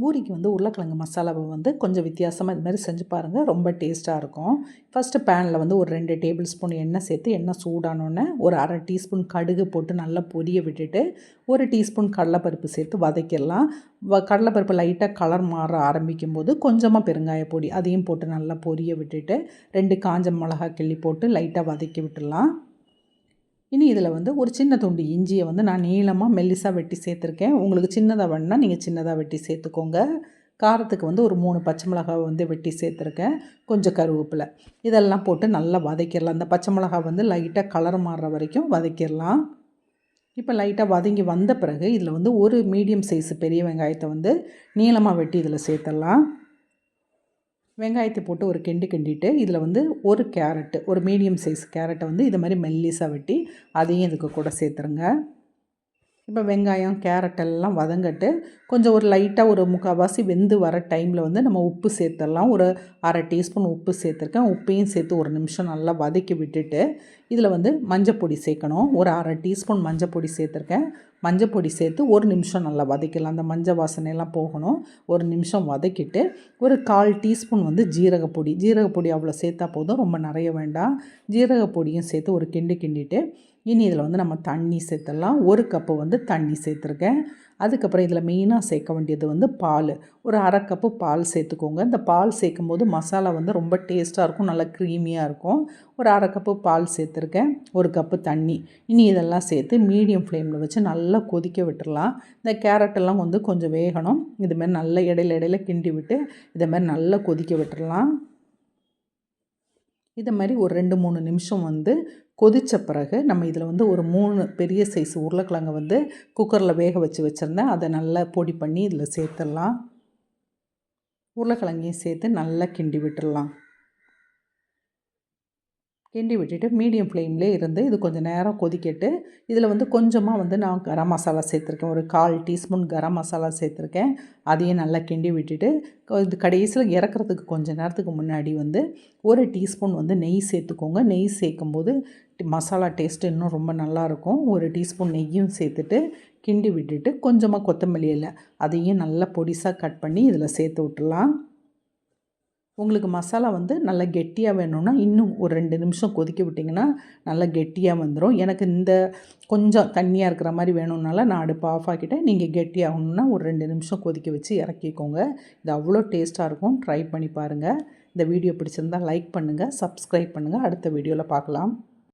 பூரிக்கு வந்து உருளைக்கிழங்கு மசாலாவை வந்து கொஞ்சம் வித்தியாசமாக இது மாதிரி செஞ்சு பாருங்கள் ரொம்ப டேஸ்ட்டாக இருக்கும். ஃபஸ்ட்டு பேனில் வந்து ஒரு ரெண்டு டேபிள் ஸ்பூன் எண்ணெய் சேர்த்து எண்ணெய் சூடானோடனே ஒரு அரை டீஸ்பூன் கடுகு போட்டு நல்லா பொரிய விட்டுட்டு ஒரு டீஸ்பூன் கடலைப்பருப்பு சேர்த்து வதக்கிடலாம். வ கடலைப்பருப்பு லைட்டாக கலர் மாற ஆரம்பிக்கும் போது கொஞ்சமாக பெருங்காய பொடி அதையும் போட்டு நல்லா பொரிய விட்டுட்டு ரெண்டு காஞ்ச மிளகா கிள்ளி போட்டு லைட்டாக வதக்கி விட்டுடலாம். இனி இதில் வந்து ஒரு சின்ன துண்டு இஞ்சியை வந்து நான் நீளமாக மெல்லிசாக வெட்டி சேர்த்துருக்கேன். உங்களுக்கு சின்னதாக வேணுன்னா நீங்கள் சின்னதாக வெட்டி சேர்த்துக்கோங்க. காரத்துக்கு வந்து ஒரு மூணு பச்சை மிளகாவை வந்து வெட்டி சேர்த்துருக்கேன். கொஞ்சம் கருவேப்பிலை. இதெல்லாம் போட்டு நல்லா வதக்கிடலாம். அந்த பச்சை மிளகா வந்து லைட்டாக கலர் மாறுற வரைக்கும் வதக்கிடலாம். இப்போ லைட்டாக வதங்கி வந்த பிறகு இதில் வந்து ஒரு மீடியம் சைஸ் பெரிய வெங்காயத்தை வந்து நீளமாக வெட்டி இதில் சேர்த்துடலாம். வெங்காயத்தை போட்டு ஒரு கெண்டு கிண்டிட்டு இதில் வந்து ஒரு கேரட்டு ஒரு மீடியம் சைஸ் கேரட்டை வந்து இது மாதிரி மெல்லிஸாக வெட்டி அதையும் இதுக்கு கூட சேர்த்துருங்க. இப்போ வெங்காயம் கேரட் எல்லாம் வதங்கட்டு கொஞ்சம் ஒரு லைட்டாக ஒரு முக்கால்வாசி வெந்து வர டைமில் வந்து நம்ம உப்பு சேர்த்துடலாம். ஒரு அரை டீஸ்பூன் உப்பு சேர்த்துருக்கேன். உப்பையும் சேர்த்து ஒரு நிமிஷம் நல்லா வதக்கி விட்டுட்டு இதில் வந்து மஞ்சப்பொடி சேர்க்கணும். ஒரு அரை டீஸ்பூன் மஞ்சப்பொடி சேர்த்துருக்கேன். மஞ்சப்பொடி சேர்த்து ஒரு நிமிஷம் நல்லா வதக்கலாம் அந்த மஞ்சள் வாசனையெல்லாம் போகணும். ஒரு நிமிஷம் வதக்கிட்டு ஒரு கால் டீஸ்பூன் வந்து ஜீரகப்பொடி ஜீரகப்பொடி அவ்வளோ சேர்த்தா போதும். ரொம்ப நிறைய வேண்டாம். ஜீரகப்பொடியும் சேர்த்து ஒரு கிண்டு கிண்டிட்டு இனி இதில் வந்து நம்ம தண்ணி சேர்த்துடலாம். ஒரு கப்பு வந்து தண்ணி சேர்த்துருக்கேன். அதுக்கப்புறம் இதில் மெயினாக சேர்க்க வேண்டியது வந்து பால். ஒரு அரை கப்பு பால் சேர்த்துக்கோங்க. இந்த பால் சேர்க்கும் போது மசாலா வந்து ரொம்ப டேஸ்ட்டாக இருக்கும். நல்லா க்ரீமியாக இருக்கும். ஒரு அரை கப்பு பால் சேர்த்து எடுத்திருக்கேன். ஒரு கப்பு தண்ணி. இனி இதெல்லாம் சேர்த்து மீடியம் ஃப்ளேமில் வச்சு நல்லா கொதிக்க விட்டுடலாம் இந்த கேரட்டெல்லாம் வந்து கொஞ்சம் வேகணும். இதுமாரி நல்லா இடையில இடையில கிண்டி விட்டு இதை மாதிரி நல்லா கொதிக்க விட்டுடலாம் இதை மாதிரி ஒரு ரெண்டு மூணு நிமிஷம் வந்து கொதித்த பிறகு நம்ம இதில் வந்து ஒரு மூணு பெரிய சைஸ் உருளைக்கிழங்கு வந்து குக்கரில் வேக வச்சு வச்சுருந்தேன். அதை நல்லா பொடி பண்ணி இதில் சேர்த்துடலாம். உருளைக்கிழங்கையும் சேர்த்து நல்லா கிண்டி விட்டுடலாம் கிண்டி விட்டுட்டு மீடியம் ஃப்ளேம்லேயே இருந்து இது கொஞ்சம் நேரம் கொதிக்கிட்டு. இதில் வந்து கொஞ்சமாக வந்து நான் கரம் மசாலா சேர்த்துருக்கேன். ஒரு கால் டீஸ்பூன் கரம் மசாலா சேர்த்துருக்கேன். அதையும் நல்லா கிண்டி விட்டுட்டு இது கடைசியில் இறக்குறதுக்கு கொஞ்சம் நேரத்துக்கு முன்னாடி வந்து ஒரு டீஸ்பூன் வந்து நெய் சேர்த்துக்கோங்க. நெய் சேர்க்கும்போது மசாலா டேஸ்ட்டு இன்னும் ரொம்ப நல்லாயிருக்கும். ஒரு டீஸ்பூன் நெய்யும் சேர்த்துட்டு கிண்டி விட்டுட்டு கொஞ்சமாக கொத்தமல்லி அதையும் நல்லா பொடிசாக கட் பண்ணி இதில் சேர்த்து விட்டுலாம் உங்களுக்கு மசாலா வந்து நல்லா கெட்டியாக வேணும்னா இன்னும் ஒரு ரெண்டு நிமிஷம் கொதிக்க விட்டிங்கன்னா நல்லா கெட்டியாக வந்துடும் எனக்கு இந்த கொஞ்சம் தண்ணியாக இருக்கிற மாதிரி வேணும்னால நான் அடுப்பு ஆஃப் ஆக்கிட்டேன். நீங்கள் கெட்டியாகணுன்னா ஒரு ரெண்டு நிமிஷம் கொதிக்க வச்சு இறக்கிக்கோங்க. இது அவ்வளோ டேஸ்ட்டாக இருக்கும். ட்ரை பண்ணி பாருங்கள் இந்த வீடியோ பிடிச்சிருந்தால் லைக் பண்ணுங்கள் சப்ஸ்கிரைப் பண்ணுங்கள் அடுத்த வீடியோவில் பார்க்கலாம்.